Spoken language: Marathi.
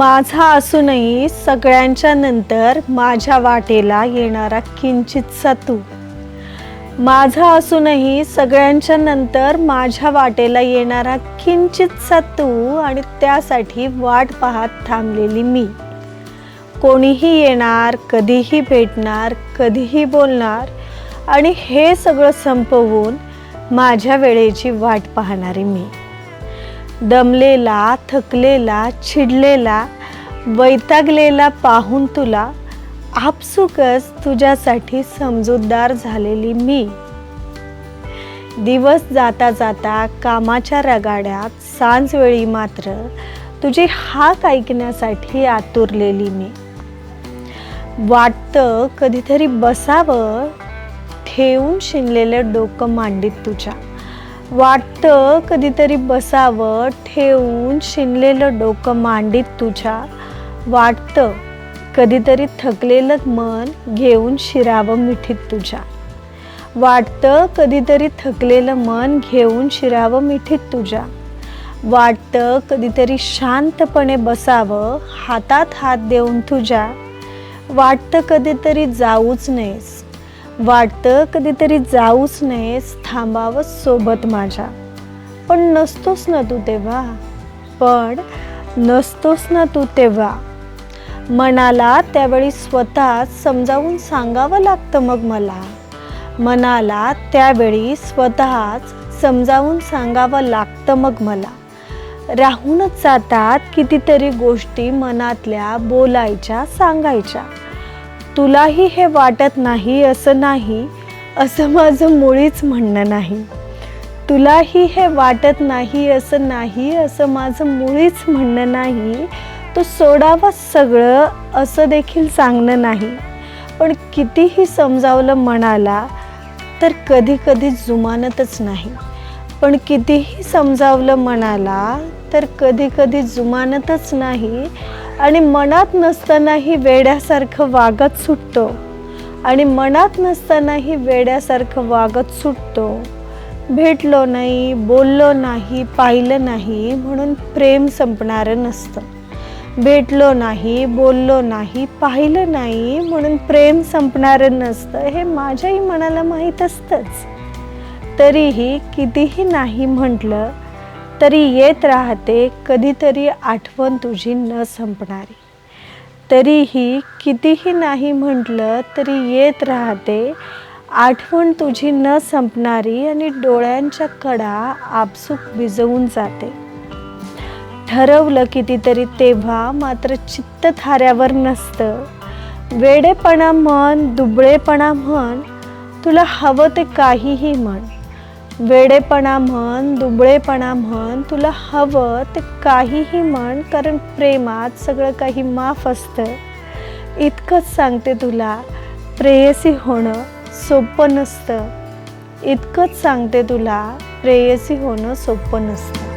माझा असूनही सगळ्यांच्या नंतर माझ्या वाटेला येणारा किंचितसा तू माझा असूनही सगळ्यांच्या नंतर माझ्या वाटेला येणारा किंचितसा तू आणि त्यासाठी वाट पाहत थांबलेली मी. कोणीही येणार कधीही भेटणार कधीही बोलणार आणि हे सगळं संपवून माझ्या वेळेची वाट पाहणारी मी. दमलेला थकलेला चिडलेला वैतागलेला पाहून तुला आपसुकच तुझ्यासाठी समजूतदार झालेली मी. दिवस जाता जाता कामाच्या रगाड्यात सांजवेळी मात्र तुझी हाक ऐकण्यासाठी आतुरलेली मी. वाटतं कधीतरी बसावं ठेवून शिनलेलं डोकं मांडीत तुझ्या. वाटतं कधीतरी बसावं ठेवून शिनलेलं डोकं मांडीत तुझ्या. वाटतं कधीतरी थकलेलं मन घेऊन शिरावं मिठीत तुझ्या. वाटतं कधीतरी थकलेलं मन घेऊन शिरावं मिठीत तुझ्या. वाटतं कधीतरी शांतपणे बसावं हातात हात देऊन तुझ्या. वाटतं कधीतरी जाऊच नयेस. वाटतं कधीतरी जाऊच नयेस थांबावं सोबत माझ्या. पण नसतोस ना तू तेव्हा. पण नसतोस ना तू तेव्हा. मनाला त्यावेळी स्वतः समजावून सांगावं लागतं मग मला. मनाला त्यावेळी स्वतःच समजावून सांगावं लागतं मग मला. राहूनच जातात कितीतरी गोष्टी मनातल्या बोलायच्या सांगायच्या. तुलाही हे वाटत नाही असं नाही असं माझं मुळीच म्हणणं नाही. तुलाही हे वाटत नाही असं नाही असं माझं मुळीच म्हणणं नाही. तो सोडावं सगळं असं देखील सांगणं नाही. पण कितीही समजावलं मनाला तर कधी कधी जुमानतच नाही. पण कितीही समजावलं मनाला तर कधी कधी जुमानतच नाही. आणि मनात नसतानाही वेड्यासारखं वागत सुटतो. आणि मनात नसतानाही वेड्यासारखं वागत सुटतो. भेटलो नाही बोललो नाही पाहिलं नाही म्हणून प्रेम संपणारं नसतं. भेटलो नाही बोललो नाही पाहिलं नाही म्हणून प्रेम संपणारं नसतं. हे माझ्याही मनाला माहीत असतंच. तरीही कितीही नाही म्हटलं तरी येत राहते कधीतरी आठवण तुझी न संपणारी. तरीही कितीही नाही म्हटलं तरी येत राहते आठवण तुझी न संपणारी आणि डोळ्यांच्या कडा आपसूक भिजवून जाते. ठरवलं कितीतरी तेव्हा मात्र चित्त थाऱ्यावर नसतं. वेडेपणा म्हण दुबळेपणा म्हण तुला हवं ते काहीही म्हण. वेडेपणा म्हण दुबळेपणा म्हण तुला हवं ते काहीही म्हण कारण प्रेमात सगळं काही माफ असतं. इतकंच सांगते तुला प्रेयसी होणं सोपं नसतं. इतकंच सांगते तुला प्रेयसी होणं सोपं नसतं.